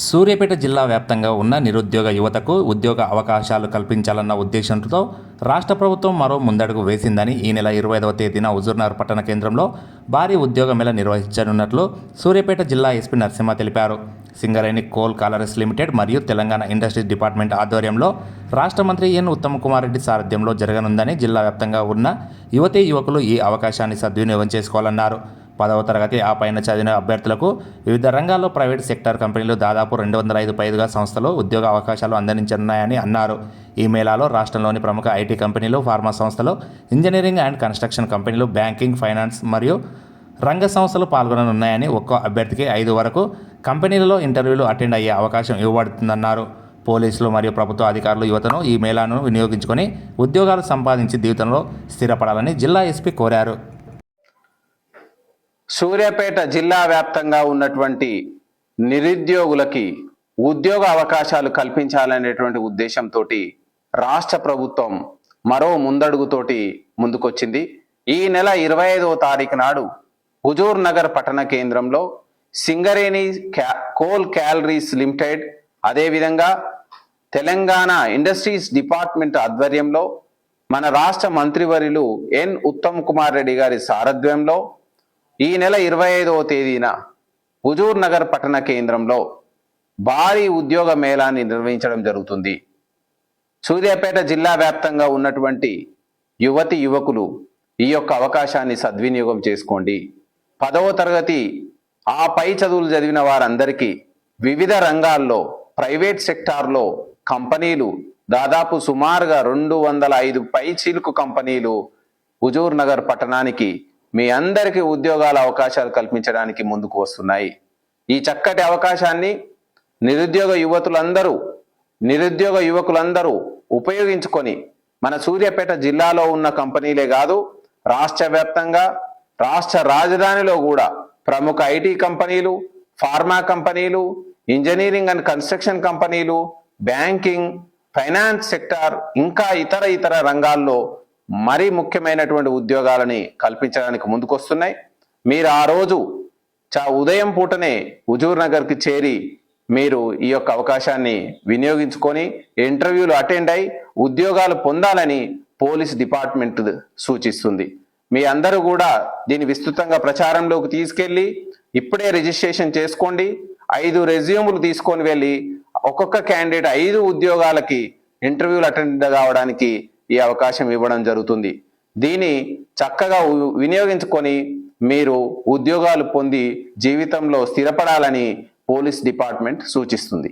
సూర్యాపేట జిల్లా వ్యాప్తంగా ఉన్న నిరుద్యోగ యువతకు ఉద్యోగ అవకాశాలు కల్పించాలన్న ఉద్దేశంతో రాష్ట్ర ప్రభుత్వం మరో ముందడుగు వేసిందని ఈ నెల ఇరవై ఐదవ తేదీన హుజూర్నగర్ పట్టణ కేంద్రంలో భారీ ఉద్యోగ మేళ నిర్వహించనున్నట్లు సూర్యాపేట జిల్లా ఎస్పీ నరసింహ తెలిపారు. సింగరేణి కోల్ కాలరీస్ లిమిటెడ్ మరియు తెలంగాణ ఇండస్ట్రీస్ డిపార్ట్మెంట్ ఆధ్వర్యంలో రాష్ట్ర మంత్రి ఎన్ ఉత్తమ్ కుమార్ రెడ్డి సారథ్యంలో జరగనుందని జిల్లా వ్యాప్తంగా ఉన్న యువతీ యువకులు ఈ అవకాశాన్ని సద్వినియోగం చేసుకోవాలన్నారు. పదవ తరగతి ఆ పైన చదివిన అభ్యర్థులకు వివిధ రంగాల్లో ప్రైవేట్ సెక్టార్ కంపెనీలు దాదాపు రెండు వందల ఐదు పైగా సంస్థలు ఉద్యోగ అవకాశాలు అందించనున్నాయని అన్నారు. ఈ మేళాలో రాష్ట్రంలోని ప్రముఖ ఐటీ కంపెనీలు ఫార్మా సంస్థలు ఇంజనీరింగ్ అండ్ కన్స్ట్రక్షన్ కంపెనీలు బ్యాంకింగ్ ఫైనాన్స్ మరియు రంగ సంస్థలు పాల్గొననున్నాయని ఒక్కో అభ్యర్థికి ఐదు వరకు కంపెనీలలో ఇంటర్వ్యూలు అటెండ్ అయ్యే అవకాశం ఇవ్వబడుతుందన్నారు. పోలీసులు మరియు ప్రభుత్వ అధికారులు యువతను ఈ మేళాను వినియోగించుకొని ఉద్యోగాలు సంపాదించి జీవితంలో స్థిరపడాలని జిల్లా ఎస్పీ కోరారు. సూర్యాపేట జిల్లా వ్యాప్తంగా ఉన్నటువంటి నిరుద్యోగులకి ఉద్యోగ అవకాశాలు కల్పించాలనేటువంటి ఉద్దేశంతో రాష్ట్ర ప్రభుత్వం మరో ముందడుగుతోటి ముందుకొచ్చింది. ఈ నెల ఇరవై ఐదవ తారీఖు నాడు హుజూర్ నగర్ పట్టణ కేంద్రంలో సింగరేణి క్యా కోల్ క్యాలరీస్ లిమిటెడ్ అదేవిధంగా తెలంగాణ ఇండస్ట్రీస్ డిపార్ట్మెంట్ ఆధ్వర్యంలో మన రాష్ట్ర మంత్రివర్యులు ఎన్ ఉత్తమ్ కుమార్ రెడ్డి గారి సారథ్యంలో ఈ నెల ఇరవై ఐదవ తేదీన హుజూర్ నగర్ పట్టణ కేంద్రంలో భారీ ఉద్యోగ మేళాన్ని నిర్వహించడం జరుగుతుంది. సూర్యాపేట జిల్లా వ్యాప్తంగా ఉన్నటువంటి యువతి యువకులు ఈ యొక్క అవకాశాన్ని సద్వినియోగం చేసుకోండి. పదవ తరగతి ఆ పై చదువులు చదివిన వారందరికీ వివిధ రంగాల్లో ప్రైవేట్ సెక్టార్లో కంపెనీలు దాదాపు సుమారుగా రెండు వందల ఐదు పై చీలుకు కంపెనీలు హుజూర్ నగర్ పట్టణానికి మీ అందరికీ ఉద్యోగాల అవకాశాలు కల్పించడానికి ముందుకు వస్తున్నాయి. ఈ చక్కటి అవకాశాన్ని నిరుద్యోగ యువతులందరూ నిరుద్యోగ యువకులందరూ ఉపయోగించుకొని మన సూర్యాపేట జిల్లాలో ఉన్న కంపెనీలే కాదు రాష్ట్ర వ్యాప్తంగా రాష్ట్ర రాజధానిలో కూడా ప్రముఖ ఐటీ కంపెనీలు ఫార్మా కంపెనీలు ఇంజనీరింగ్ అండ్ కన్స్ట్రక్షన్ కంపెనీలు బ్యాంకింగ్ ఫైనాన్స్ సెక్టార్ ఇంకా ఇతర ఇతర రంగాల్లో మరీ ముఖ్యమైనటువంటి ఉద్యోగాలని కల్పించడానికి ముందుకొస్తున్నాయి. మీరు ఆ రోజు చా ఉదయం పూటనే హుజూర్ నగర్కి చేరి మీరు ఈ యొక్క అవకాశాన్ని వినియోగించుకొని ఇంటర్వ్యూలు అటెండ్ అయి ఉద్యోగాలు పొందాలని పోలీస్ డిపార్ట్మెంట్ సూచిస్తుంది. మీ అందరూ కూడా దీన్ని విస్తృతంగా ప్రచారంలోకి తీసుకెళ్ళి ఇప్పుడే రిజిస్ట్రేషన్ చేసుకోండి. ఐదు రెజ్యూములు తీసుకొని వెళ్ళి ఒక్కొక్క క్యాండిడేట్ ఐదు ఉద్యోగాలకి ఇంటర్వ్యూలు అటెండ్ కావడానికి ఈ అవకాశం ఇవ్వడం జరుగుతుంది. దీన్ని చక్కగా వినియోగించుకొని మీరు ఉద్యోగాలు పొంది జీవితంలో స్థిరపడాలని పోలీస్ డిపార్ట్మెంట్ సూచిస్తుంది.